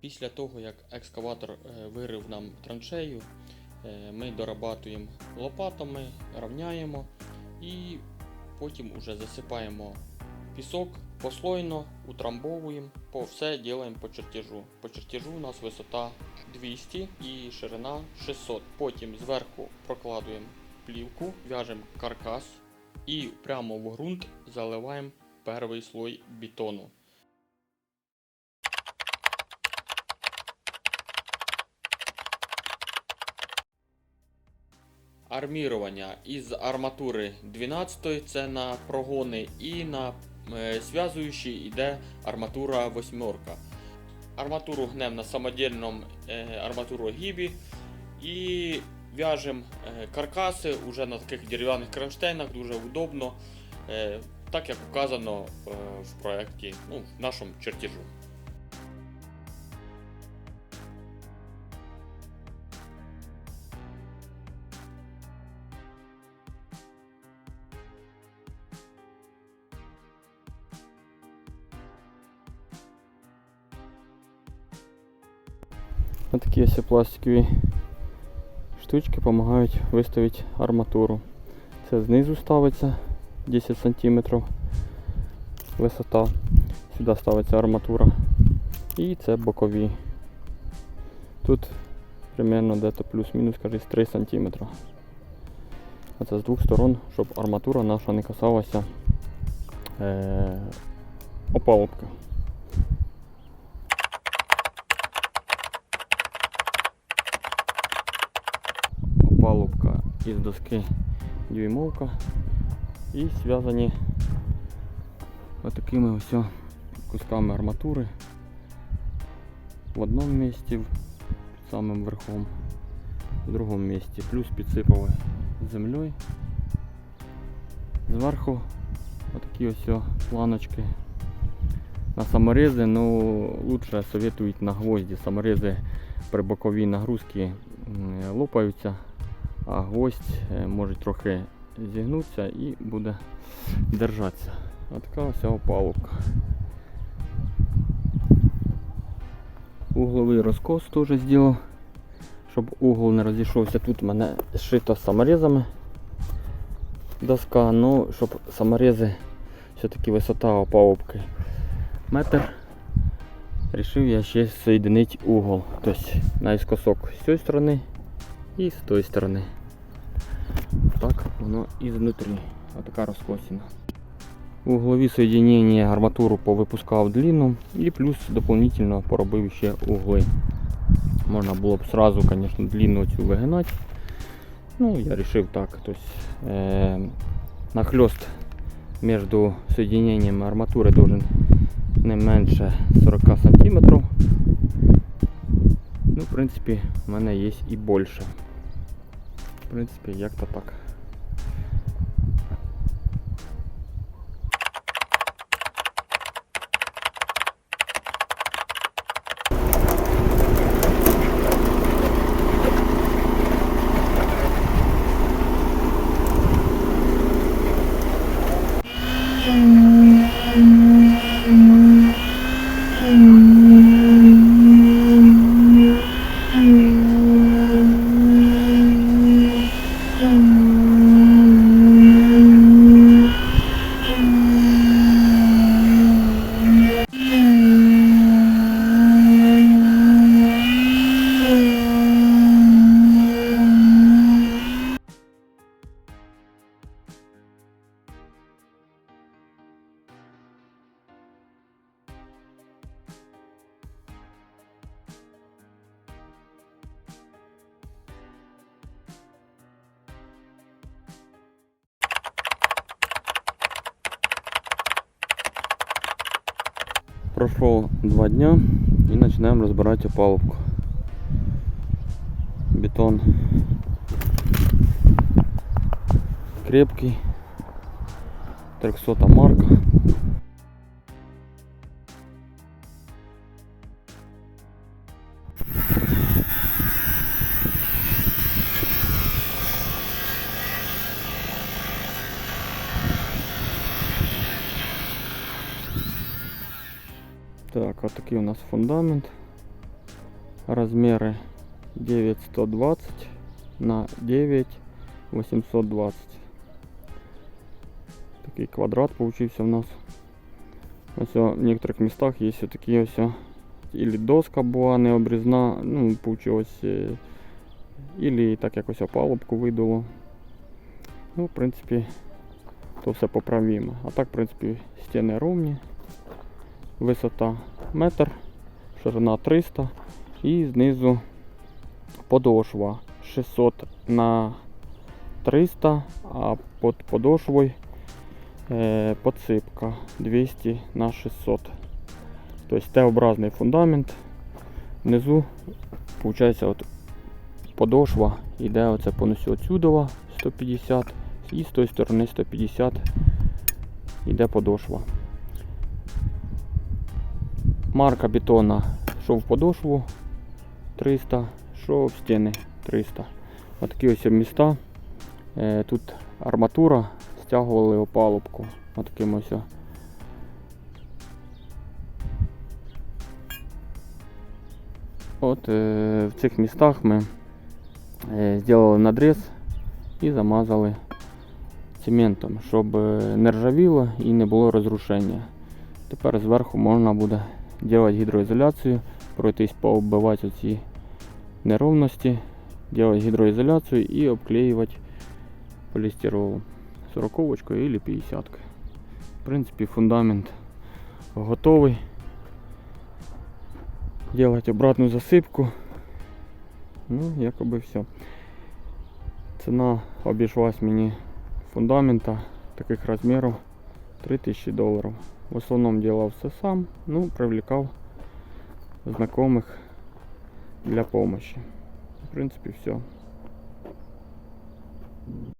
Після того, як екскаватор е, вирив нам траншею, е, ми дорабатуємо лопатами, рівняємо і потім уже засипаємо пісок послойно, утрамбовуємо, по все робимо по чертежу. По чертежу у нас висота 200 і ширина 600. Потім зверху прокладуємо плівку, в'яжемо каркас і прямо в ґрунт заливаємо перший слой бетону. Армірування із арматури 12 це на прогони і на е, зв'язуючі йде арматура восьмерка. Арматуру гнемо на самодільному е, арматурогібі і в'яжемо е, каркаси уже на таких дерев'яних кронштейнах, дуже удобно, так як указано е, в проєкті, ну, в нашому чертежу. Ось такі ось пластикові штучки допомагають виставити арматуру. Це знизу ставиться 10 см висота. Сюди ставиться арматура. І це бокові. Тут примерно десь плюс-мінус кажись 3 см. А це з двох сторон, щоб арматура наша не касалася е- опалубки. Опалубка із доски дюймовка і зв'язані отакими ось кусками арматури в одному місці під самим верхом, в другому місці, плюс підсипали землею. Зверху отакі ось планочки на саморези, ну лучше советують на гвозді. Саморези при боковій нагрузці лопаються, а гвоздь е, може трохи зігнутися і буде держатися. Ось така ось опалубка. Угловий розкос теж зробив, щоб угол не розійшовся. Тут у мене шито саморезами доска, ну щоб саморези все-таки висота опалубки метр. Рішив я ще соєдинити угол. Тобто наискосок з цієї сторони і з тої сторони. Так воно і знутрі. Отака розкосина. Углові соєдинення арматуру повипускав длину і плюс дополнительно поробив ще угли. Можна було б сразу, звісно, длину цю вигинати. Ну, я вирішив так. Тобто, е, нахльост між соєдиненнями арматури должен не менше 40 сантиметрів. Ну, в принципі, в мене є і більше. В принципі, як-то так. Прошло два дня и начинаем разбирать опалубку. Бетон крепкий, 300 марка. Так, от такий у нас фундамент. Размеры 9120 на 9820. Такий квадрат получився в нас. Ось о, в некоторых местах є ось такі ось. о, Или доска була не обрізна, ну, получилось. е, Или так якось опалубку видуло. Ну, в принципі, то все поправимо. А так, в принципі, стіни ровні. Висота метр, ширина 300 і знизу подошва 600 на 300, а під подошвою е, подсипка 200 на 600. Тобто Т-образний фундамент. Внизу, виходить, от подошва йде оце понесу отсюдова 150 і з тої сторони 150 йде подошва. Марка бетона, що в подошву 300, що в стіни 300. Отакі ось міста. Е, Тут арматура, стягували опалубку. Отаким ось. От е, в цих містах ми е, зробили надріз і замазали цементом, щоб не ржавіло і не було розрушення. Тепер зверху можна буде робити гідроізоляцію, пройтись пооббивати ці неровності, робити гідроізоляцію і обклеювати полістиролом 40 или 50 -кою. В принципі, фундамент готовий. Делать обратну засыпку. Ну, якоби все. Ціна обійшлась мені фундамента таких розмірів 3000 доларів. В основному делав все сам, ну, привлекав знайомих для помощи. В принципі, все.